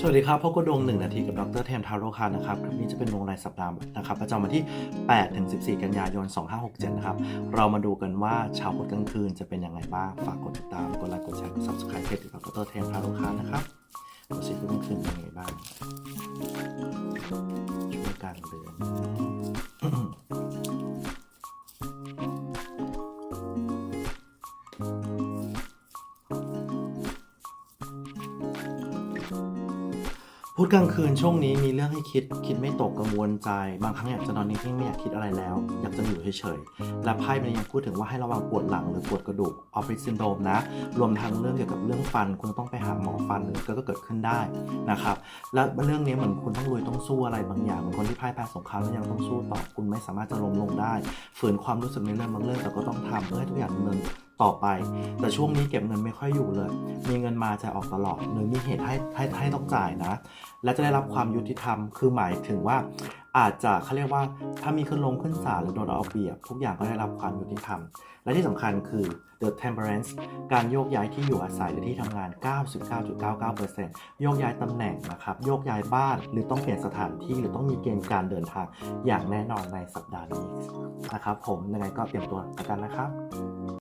สวัสดีครับพบกับดวงหนึ่งนาทีกับดรเทมทาโร่คานะครับ คลิปนี้จะเป็นดวงรายสัปดาห์นะครับประจำวันที่ 8 ถึง 14 กันยายน 2567 นะครับ เรามาดูกันว่าชาวพุธกลางคืนจะเป็นยังไงบ้าง ฝากกดติดตาม กดไลค์ กดแชร์ กด subscribe เพจกับดรเทมทาโร่คานะครับดูสิพุธกลางคืนเป็นยังไงบ้าง ช่วงกลางเดือน พูดกลางคืนช่วงนี้มีเรื่องให้คิดคิดไม่ตกกังวลใจ บางครั้งอยากจะนอนนิ่งๆไม่อยากคิดอะไรแล้ว อยากจะอยู่เฉยๆและไพ่เป็นยังพูดถึงว่าให้ระวังปวดหลังหรือปวดกระดูกออฟฟิศซินโดรมนะ รวมทั้งเรื่องเกี่ยวกับเรื่องฟัน คุณต้องไปหาหมอฟันหรือก็เกิดขึ้นได้นะครับ และเรื่องนี้เหมือนคุณต้องรวยต้ององสู้อะไรบางอย่างเหมือนคนที่พ่ายแพ้สงครามแล้วยังต้องสู้ต่อคุณไม่สามารถจะล้มลงได้ ฝืนความรู้สึกในเรื่องบางเรื่องแต่ก็ต้องทำเพื่อให้ทุกอย่างดำเนินต่อไป แต่ช่วงนี้เก็บเงินไม่ค่อยอยู่เลย มีเงินมาจะออกตลอดหรือมีเหตุให้ให้ให้ต้องจ่ายนะ และจะได้รับความยุติธรรม คือหมายถึงว่า อาจจะเขาเรียกว่าถ้ามีขึ้นลงขึ้นศาลหรือโดนเอาเปรียบ ทุกอย่างก็ได้รับความยุติธรรม และที่สำคัญคือ the temperance การโยกย้ายที่อยู่อาศัยหรือที่ทำงาน 99.99%โยกย้ายตำแหน่งนะครับโยกย้ายบ้านหรือต้องเปลี่ยนสถานที่หรือต้องมีเกณฑ์การเดินทางอย่างแน่นอนในสัปดาห์นี้นะครับผมยังไงก็เตรียมตัวกันนะครับ